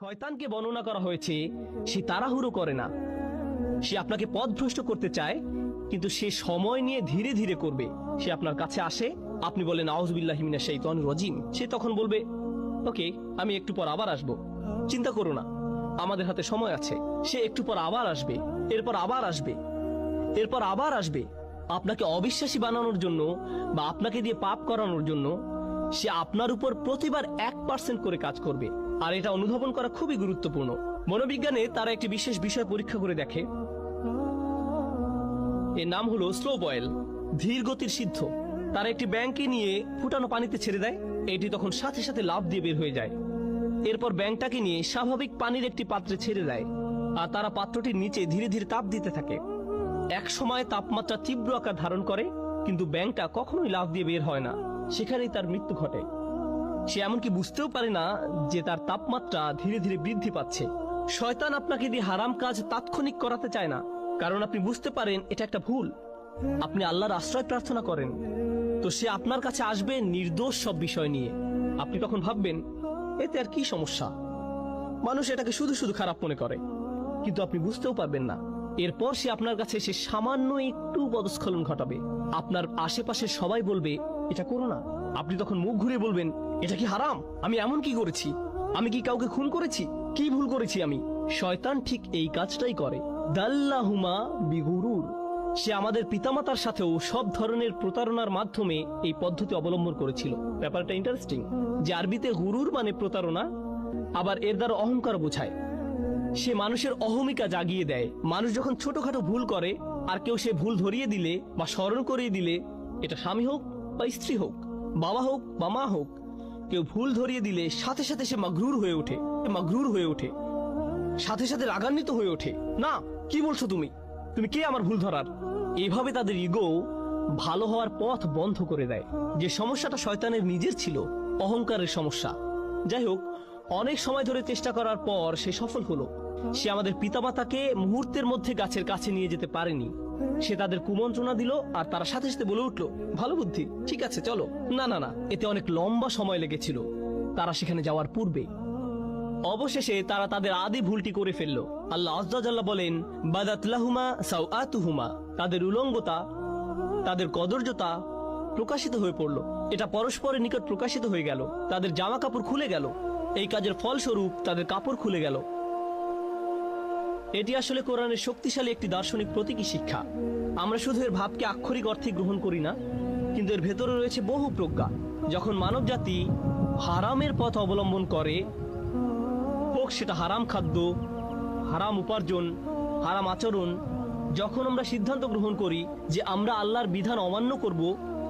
শয়তানকে বর্ণনা করা হয়েছে, সে তাড়াহুড়ো করে না। সে আপনাকে পথভ্রষ্ট করতে চায়, কিন্তু সে সময় নিয়ে ধীরে ধীরে করবে। সে আপনার কাছে আসে, আপনি বলেন আউজবিল্লাহিমিনা সেই তন রজিম। সে তখন বলবে, ওকে, আমি একটু পর আবার আসব। চিন্তা করো না, আমাদের হাতে সময় আছে। সে একটু পর আবার আসবে, এরপর আবার আসবে, এরপর আবার আসবে। আপনাকে অবিশ্বাসী বানানোর জন্য বা আপনাকে দিয়ে পাপ করানোর জন্য সে আপনার উপর প্রতিবার এক পার্সেন্ট করে কাজ করবে। আর এটা অনুধাবন করা খুবই গুরুত্বপূর্ণ। মনোবিজ্ঞানে তারা একটি বিশেষ বিষয় পরীক্ষা করে দেখে। এর নাম হলো স্লো বয়েল, ধীর গতির সিদ্ধ। তারা একটি ব্যাংকে নিয়ে ফুটানো পানিতে ছেড়ে দেয়। এটি তখন সাথে সাথে লাভ দিয়ে বের হয়ে যায়। এরপর ব্যাংকটাকে নিয়ে স্বাভাবিক পানির একটি পাত্রে ছেড়ে দেয়। আর তারা পাত্রটির নিচে ধীরে ধীরে তাপ দিতে থাকে। এক সময় তাপমাত্রা তীব্র আকার ধারণ করে, কিন্তু ব্যাংকটা কখনোই লাভ দিয়ে বের হয় না। সেখানেই তার মৃত্যু ঘটে। সে এমনকি বুঝতেও পারে না যে তার তাপমাত্রা ধীরে ধীরে বৃদ্ধি পাচ্ছে। শয়তান আপনাকে দিয়ে হারাম কাজ তাৎক্ষণিক করাতে চায় না, কারণ আপনি বুঝতে পারেন এটা একটা ভুল। আপনি আল্লাহর আশ্রয় প্রার্থনা করেন। তো সে আপনার কাছে আসবে নির্দোষ সব বিষয় নিয়ে। আপনি তখন ভাববেন, এতে আর কি সমস্যা? মানুষ এটাকে শুধু শুধু খারাপ মনে করে। কিন্তু আপনি বুঝতেও পারবেন না। এরপর সে আপনার কাছে এসে সামান্য একটু পদস্খলন ঘটাবে। আপনার আশেপাশে সবাই বলবে, এটা করো না। আপনি তখন মুখ ঘুরে বলবেন, এটা কি হারাম? আমি এমন কি করেছি? আমি কি কাউকে খুন করেছি? কি ভুল করেছি আমি? শয়তান ঠিক এই কাজটাই করে। দাল্লাহুমা বিগুরুর। সে আমাদের পিতামাতার সাথেও সব ধরনের প্রতারণার মাধ্যমে এই পদ্ধতি অবলম্বন করেছিল। ব্যাপারটা ইন্টারেস্টিং যে আরবিতে গুরুর মানে প্রতারণা, আবার এর দ্বারা অহংকার বোঝায়। সে মানুষের অহমিকা জাগিয়ে দেয়। মানুষ যখন ছোটখাটো ভুল করে, আর কেউ সে ভুল ধরিয়ে দিলে বা স্মরণ করিয়ে দিলে, এটা স্বামী হোক বা স্ত্রী হোক বাবা হোক বা মা হোক, কেউ ভুল ধরিয়ে দিলে সাথে সাথে সে মাগরুর হয়ে ওঠে মাগরুর হয়ে ওঠে। সাথে সাথে রাগান্বিত হয়ে ওঠে। না, কি বলছো তুমি? তুমি কে আমার ভুল ধরার? এভাবে তাদের ইগো ভালো হওয়ার পথ বন্ধ করে দেয়। যে সমস্যাটা শয়তানের নিজের ছিল, অহংকারের সমস্যা। যাই হোক, অনেক সময় ধরে চেষ্টা করার পর সে সফল হলো। সে আমাদের পিতামাতাকে মুহূর্তের মধ্যে গাছের কাছে নিয়ে যেতে পারেনি। সে তাদের কুমন্ত্রণা দিল আর তারা সাথে সাথে বলে উঠল, ভালো বুদ্ধি, ঠিক আছে, চলো। না না না, এতে অনেক লম্বা সময় লেগেছিল। তারা সেখানে যাওয়ার পূর্বে। অবশেষে তারা তাদের আদি ভুলটি করে ফেলল। আল্লাহ আজ্লাহ বলেন বাদাতলাহুমা সাউআতুহুমা তাদের উলঙ্গতা, তাদের কদর্যতা প্রকাশিত হয়ে পড়ল। এটা পরস্পরের নিকট প্রকাশিত হয়ে গেল। তাদের জামা কাপড় খুলে গেল। এই কাজের ফলস্বরূপ তাদের কাপড় খুলে গেল। এটি আসলে কোরআনের শক্তিশালী একটি দার্শনিক প্রতীকী শিক্ষা। আমরা শুধু এর ভাবকে আক্ষরিক অর্থে গ্রহণ করি না, কিন্তু এর ভেতরে রয়েছে বহু প্রজ্ঞা, যখন মানব জাতি হারামের পথ অবলম্বন করে, হোক সেটা হারাম খাদ্য, হারাম উপার্জন, হারাম আচরণ, যখন আমরা সিদ্ধান্ত গ্রহণ করি যে আমরা আল্লাহর বিধান অমান্য করব,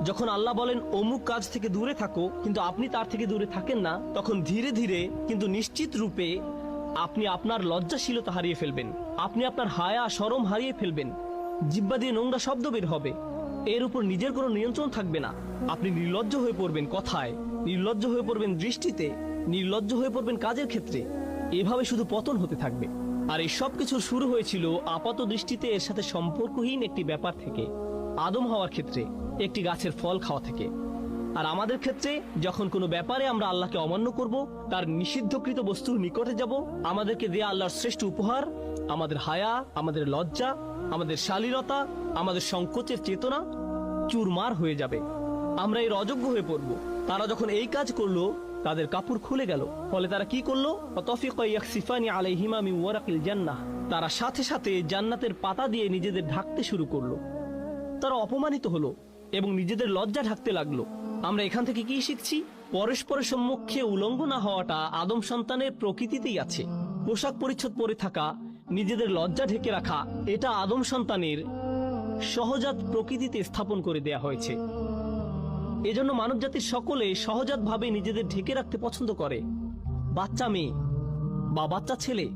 যখন আল্লাহ বলেন, অমুক কাজ থেকে দূরে থাকো, কিন্তু আপনি তার থেকে দূরে থাকেন না, তখন ধীরে ধীরে কিন্তু নিশ্চিত রূপে আপনি আপনার লজ্জাশীলতা হারিয়ে ফেলবেন। আপনি আপনার হায়া, সরম হারিয়ে ফেলবেন। জিব্বা দিয়ে নোংরা শব্দ বের হবে। এর উপর নিজের কোনো নিয়ন্ত্রণ থাকবে না। আপনি নির্লজ্জ হয়ে পড়বেন কথায়। নির্লজ্জ হয়ে পড়বেন দৃষ্টিতে। নির্লজ্জ হয়ে পড়বেন কাজের ক্ষেত্রে। এভাবে শুধু পতন হতে থাকবে। আর এই সব কিছুর শুরু হয়েছিল আপাত দৃষ্টিতে এর সাথে সম্পর্কহীন একটি ব্যাপার থেকে। আদম হওয়ার ক্ষেত্রে, একটি গাছের ফল খাওয়া থেকে। আর আমাদের ক্ষেত্রে যখন কোনো ব্যাপারে আমরা আল্লাহকে অমান্য করব, তার নিষিদ্ধকৃত বস্তুর নিকটে যাব, আমাদেরকে দেয়া আল্লাহর শ্রেষ্ঠ উপহার, আমাদের হায়া, আমাদের লজ্জা, আমাদের শালীনতা, আমাদের সংকোচের চেতনা চুরমার হয়ে যাবে। আমরা এর অযোগ্য হয়ে পড়ব। তারা যখন এই কাজ করল, তাদের কাপড় খুলে গেল। ফলে তারা কি করল? ওয়ারাকিল জান্নাহ। তারা সাথে সাথে জান্নাতের পাতা দিয়ে নিজেদের ঢাকতে শুরু করল। তারা অপমানিত হলো এবং নিজেদের লজ্জা ঢাকতে লাগল। আমরা এখান থেকে কি শিখছি? পরস্পরের সম্মুখে উলঙ্গ না হওয়াটা আদম সন্তানের প্রকৃতিতেই আছে। পোশাক পরিচ্ছদ পরে থাকা, নিজেদের লজ্জা ঢেকে রাখা, এটা আদম সন্তানের সহজাত প্রকৃতিতে স্থাপন করে দেয়া হয়েছে। এজন্য মানবজাতির সকলে সহজাতভাবে নিজেদের ঢেকে রাখতে পছন্দ করে। বাচ্চা মেয়ে বা বাচ্চা ছেলে,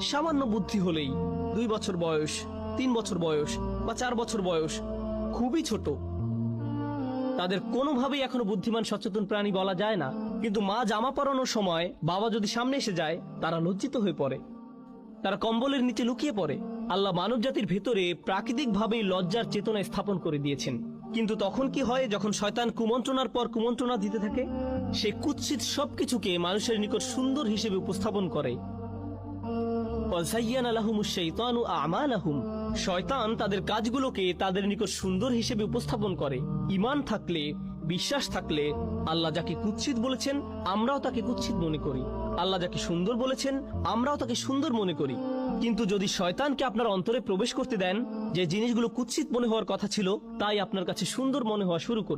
সামান্য বুদ্ধি হলেই দুই বছর বয়স, তিন বছর বয়স বা চার বছর বয়স, খুবই ছোট। তাদের কোনোভাবেই এখনও বুদ্ধিমান, সচেতন প্রাণী বলা যায় না। কিন্তু মা জামা পরানোর সময় বাবা যদি সামনে এসে যায়, তারা লজ্জিত হয়ে পড়ে। তারা কম্বলের নিচে লুকিয়ে পড়ে। আল্লাহ মানব জাতির ভেতরে প্রাকৃতিকভাবেই লজ্জার চেতনা স্থাপন করে দিয়েছেন। কিন্তু তখন কি হয়, যখন শয়তান কুমন্ত্রণার পর কুমন্ত্রণা দিতে থাকে? সে কুৎসিত সবকিছুকে মানুষের নিকট সুন্দর হিসেবে উপস্থাপন করে। শয়তান তাদের কাজগুলোকে তাদের নিকট সুন্দর হিসেবে উপস্থাপন করে। ঈমান থাকলে, বিশ্বাস থাকলে আল্লাহ যাকে কুৎসিত বলেছেন, আমরাও তাকে কুৎসিত মনে করি। আল্লাহ যাকে সুন্দর বলেছেন, আমরাও তাকে সুন্দর মনে করি। কিন্তু যদি শয়তানকে আপনার অন্তরে প্রবেশ করতে দেন, যে জিনিসগুলো কুৎসিত মনে হওয়ার কথা ছিল, তাই আপনার কাছে সুন্দর মনে হওয়া শুরু করবে